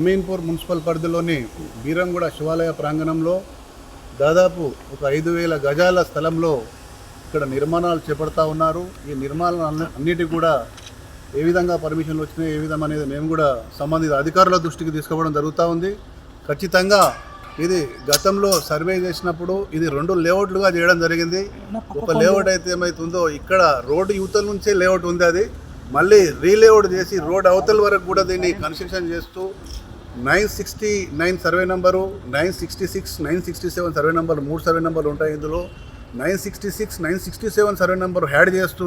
Ameenpur municipal పరిధిలోని బీరంగూడ శివాలయ ప్రాంగణంలో దాదాపు ఒక ఐదు వేల గజాల స్థలంలో ఇక్కడ నిర్మాణాలు చేపడతా ఉన్నారు. ఈ నిర్మాణాలు అన్ని- అన్నిటికి కూడా ఏ విధంగా పర్మిషన్లు వచ్చినాయి ఏ విధం అనేది మేము కూడా సంబంధిత అధికారుల దృష్టికి తీసుకుపోవడం జరుగుతూ ఉంది. ఖచ్చితంగా ఇది గతంలో సర్వే చేసినప్పుడు ఇది రెండు లేఅవుట్లుగా చేయడం జరిగింది. ఒక లేఅవుట్ అయితే ఏమైతుందో ఇక్కడ రోడ్డు యువతల నుంచే లేఅవుట్ ఉంది అది. మళ్ళీ రీలేఅవుట్ చేసి రోడ్ అవతల వరకు కూడా దీన్ని కన్స్ట్రక్షన్ చేస్తూ nine sixty nine survey number nine sixty six nine sixty seven survey number మూడు సర్వే నెంబర్లు ఉంటాయి ఇందులో. Nine sixty six nine sixty seven survey number add చేస్తూ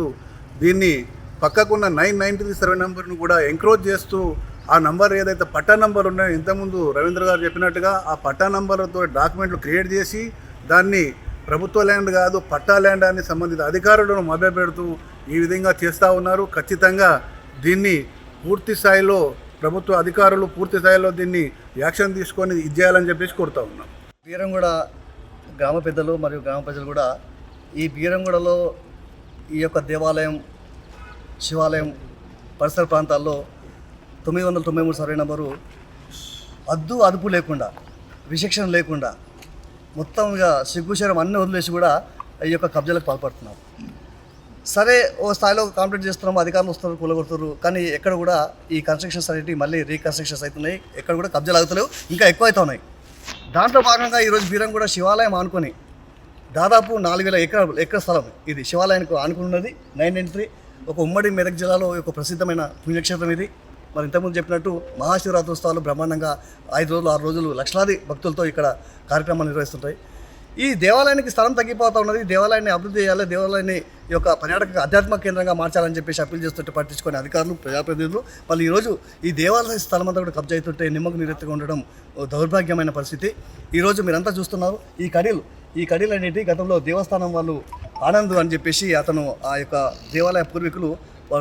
దీన్ని పక్కకున్న నైన్ నైంటీ త్రీ సర్వే నెంబర్ను కూడా ఎంక్రోజ్ చేస్తూ ఆ నంబర్ ఏదైతే పట్టా నంబర్ ఉన్నాయో ఇంతకుముందు రవీంద్ర గారు చెప్పినట్టుగా ఆ పట్టా నంబర్తో డాక్యుమెంట్లు క్రియేట్ చేసి దాన్ని ప్రభుత్వ ల్యాండ్ కాదు పట్టా ల్యాండ్ అని సంబంధిత అధికారులను మభ్యపెడుతూ ఈ విధంగా చేస్తూ ఉన్నారు. ఖచ్చితంగా దీన్ని పూర్తి స్థాయిలో ప్రభుత్వ అధికారులు పూర్తి స్థాయిలో దీన్ని యాక్షన్ తీసుకొని ఇది చేయాలని చెప్పేసి కోరుతా ఉన్నాం. బీరంగూడ గ్రామ పెద్దలు మరియు గ్రామ ప్రజలు కూడా ఈ బీరంగూడలో ఈ యొక్క దేవాలయం శివాలయం పరిసర ప్రాంతాల్లో తొమ్మిది వందల తొంభై మూడు సర్వే నెంబరు అద్దు అదుపు లేకుండా విశిక్షణ లేకుండా మొత్తంగా సిగ్గుశరం అన్ని వదిలేసి కూడా ఈ యొక్క కబ్జాలకు పాల్పడుతున్నారు. సరే ఓ స్థాయిలో కాంప్లీట్ చేస్తున్నాము అధికారులు వస్తున్నారు కూలగొడుతున్నారు కానీ ఎక్కడ కూడా ఈ కన్స్ట్రక్షన్స్ అనేవి మళ్ళీ రీకన్స్ట్రక్షన్స్ అవుతున్నాయి. ఎక్కడ కూడా కబ్జాలు అవుతలేవు ఇంకా ఎక్కువ అవుతున్నాయి దాంట్లో భాగంగా ఈరోజు బీరం కూడా శివాలయం ఆనుకొని దాదాపు నాలుగు వేల ఎకర ఎకర స్థలం ఇది శివాలయానికి ఆనుకుని ఉన్నది నైన్ నైన్ త్రీ ఒక ఉమ్మడి మెదక్ జిల్లాలో ఒక ప్రసిద్ధమైన పుణ్యక్షేత్రం ఇది. మరి ఇంతకుముందు చెప్పినట్టు మహాశివరాత్రి ఉత్సవాలు బ్రహ్మాండంగా ఐదు రోజులు ఆరు రోజులు లక్షలాది భక్తులతో ఇక్కడ కార్యక్రమాలు నిర్వహిస్తుంటాయి. ఈ దేవాలయానికి స్థలం తగ్గిపోతూ ఉన్నది. ఈ దేవాలయాన్ని అభివృద్ధి చేయాలి. దేవాలయాన్ని ఈ యొక్క పర్యాటక ఆధ్యాత్మిక కేంద్రంగా మార్చాలని చెప్పేసి అప్పీల్ చేస్తుంటే పట్టించుకునే అధికారులు ప్రజాప్రతినిధులు వాళ్ళు ఈరోజు ఈ దేవాలయ స్థలం అంతా కూడా కబ్జా అవుతుంటే నిమ్మకు నీరెత్తుగా ఉండడం ఓ దౌర్భాగ్యమైన పరిస్థితి. ఈరోజు మీరంతా చూస్తున్నారు. ఈ కడీలు ఈ కడీలు అనేటివి గతంలో దేవస్థానం వాళ్ళు ఆనంద్ అని చెప్పేసి అతను ఆ యొక్క దేవాలయ పూర్వీకులు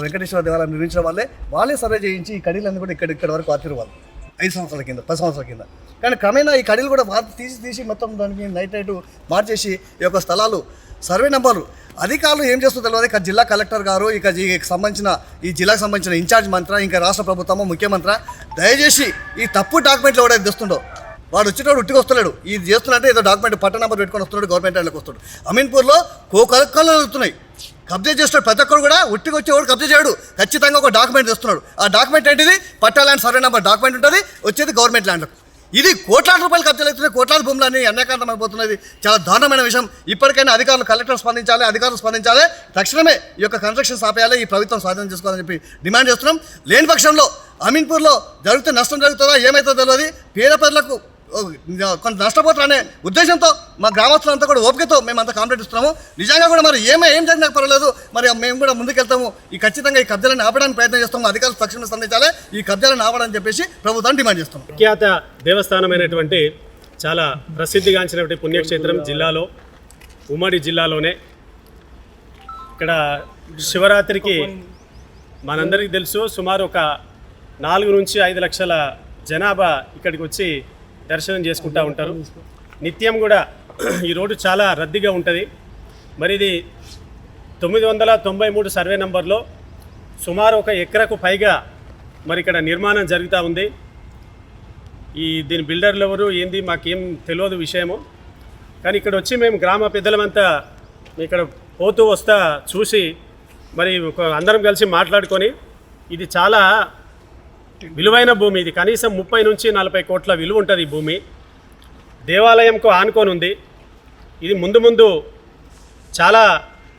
వెంకటేశ్వర దేవాలయం నిర్మించిన వాళ్ళే. వాళ్ళే సర్వే చేయించి ఈ కడీలన్నీ కూడా ఇక్కడ ఇక్కడ వరకు ఆతిరు వాళ్ళు. ఐదు సంవత్సరాల కింద పది సంవత్సరాల కింద. కానీ క్రమేణా ఈ కడీలు కూడా మార్చి తీసి తీసి మొత్తం దానికి నైట్ నైట్ మార్చేసి ఈ యొక్క స్థలాలు సర్వే నెంబర్లు అధికారులు ఏం చేస్తుందో తెలియదు ఇక జిల్లా కలెక్టర్ గారు ఇక సంబంధించిన ఈ జిల్లాకు సంబంధించిన ఇన్ఛార్జ్ మంత్ర ఇంకా రాష్ట్ర ప్రభుత్వము ముఖ్యమంత్రి దయచేసి ఈ తప్పు డాక్యుమెంట్లు ఎవడైతే తెస్తుండో వాడు వచ్చేటప్పుడు ఉట్టికి వస్తున్నాడు ఇది చేస్తున్నట్టే ఏదో డాక్యుమెంట్ పట్ట నెంబర్ పెట్టుకొని వస్తున్నాడు గవర్నమెంట్ వాళ్ళకి వస్తాడు అమీన్పూర్లో కోకలక్కలు అవుతున్నాయి కబ్జా చేస్తాడు ప్రతి ఒక్కరు కూడా ఉట్టికి వచ్చేవాడు కబ్జా చేయడు. ఖచ్చితంగా ఒక డాక్యుమెంట్ తెస్తున్నాడు. ఆ డాక్యుమెంట్ ఏంటిది? Patta land survey number document ఉంటుంది. వచ్చేది గవర్నమెంట్ ల్యాండ్లకు ఇది కోట్లాది రూపాయలు ఖర్చులు అవుతున్నాయి కోట్లాది భూములని అన్యాకాంతం అయిపోతున్నది. చాలా దారుణమైన విషయం. ఇప్పటికైనా అధికారులు కలెక్టర్ స్పందించాలి అధికారులు స్పందించాలి. తక్షణమే ఈ యొక్క కన్స్ట్రక్షన్ ఆపేయాలి ఈ ప్రభుత్వం స్వాధీనం చేసుకోవాలని చెప్పి డిమాండ్ చేస్తున్నాం. లేని పక్షంలో అమీన్పూర్లో జరిగితే నష్టం జరుగుతుందా ఏమవుతుందో తెలియదు. పేద ప్రజలకు కొంత నష్టపోతారనే ఉద్దేశంతో మా గ్రామస్తులంతా కూడా ఓపికతో మేము అంతా కాంప్లీట్ ఇస్తున్నాము. నిజంగా కూడా మరి ఏమే ఏం జరిగినా పర్వాలేదు. మరి మేము కూడా ముందుకెళ్తాము. ఈ ఖచ్చితంగా ఈ కబ్జాలను ఆపడానికి ప్రయత్నం చేస్తాము. అధికారులు తక్షణ స్పందించాలి. ఈ కబ్జాలను ఆపడానికి చెప్పేసి ప్రభుత్వాన్ని డిమాండ్ చేస్తున్నాం ప్రఖ్యాత దేవస్థానమైనటువంటి చాలా ప్రసిద్ధిగాంచినటువంటి పుణ్యక్షేత్రం జిల్లాలో ఉమ్మడి జిల్లాలోనే. ఇక్కడ శివరాత్రికి మనందరికీ తెలుసు సుమారు ఒక నాలుగు నుంచి ఐదు లక్షల జనాభా ఇక్కడికి వచ్చి దర్శనం చేసుకుంటూ ఉంటారు. నిత్యం కూడా ఈ రోడ్డు చాలా రద్దీగా ఉంటుంది. మరి ఇది తొమ్మిది వందల తొంభై మూడు సర్వే నంబర్లో సుమారు ఒక ఎకరకు పైగా మరి ఇక్కడ నిర్మాణం జరుగుతూ ఉంది. ఈ దీని బిల్డర్లు ఎవరు ఏంది మాకేం తెలియదు విషయము. కానీ ఇక్కడ వచ్చి మేము గ్రామ పెద్దలమంతా ఇక్కడ పోతూ వస్తా చూసి మరి ఒక అందరం కలిసి మాట్లాడుకొని ఇది చాలా విలువైన భూమి ఇది. కనీసం ముప్పై నుంచి నలభై కోట్ల విలువ ఉంటుంది ఈ భూమి. దేవాలయంకు ఆనుకొని ఉంది. ఇది ముందు ముందు చాలా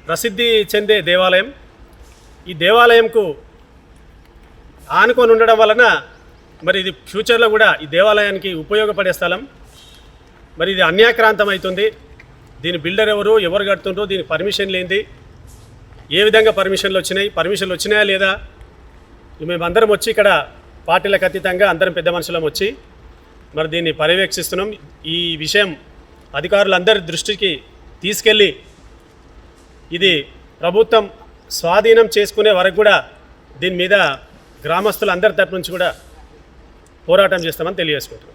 ప్రసిద్ధి చెందే దేవాలయం. ఈ దేవాలయంకు ఆనుకొని ఉండడం వలన మరి ఇది ఫ్యూచర్లో కూడా ఈ దేవాలయానికి ఉపయోగపడే స్థలం. మరి ఇది అన్యాక్రాంతం అవుతుంది దీని బిల్డర్ ఎవరు ఎవరు కడుతుండ్రో దీని పర్మిషన్ లేనిది. ఏ విధంగా పర్మిషన్లు వచ్చినాయి పర్మిషన్లు వచ్చినాయా లేదా? మేము అందరం వచ్చి ఇక్కడ పార్టీలకు అతీతంగా అందరం పెద్ద మనుషులం వచ్చి మరి దీన్ని పర్యవేక్షిస్తున్నాం. ఈ విషయం అధికారులందరి దృష్టికి తీసుకెళ్ళి ఇది ప్రభుత్వం స్వాధీనం చేసుకునే వరకు కూడా దీని మీద గ్రామస్తులందరి తరపు నుంచి కూడా పోరాటం చేస్తామని తెలియజేసుకుంటున్నాం.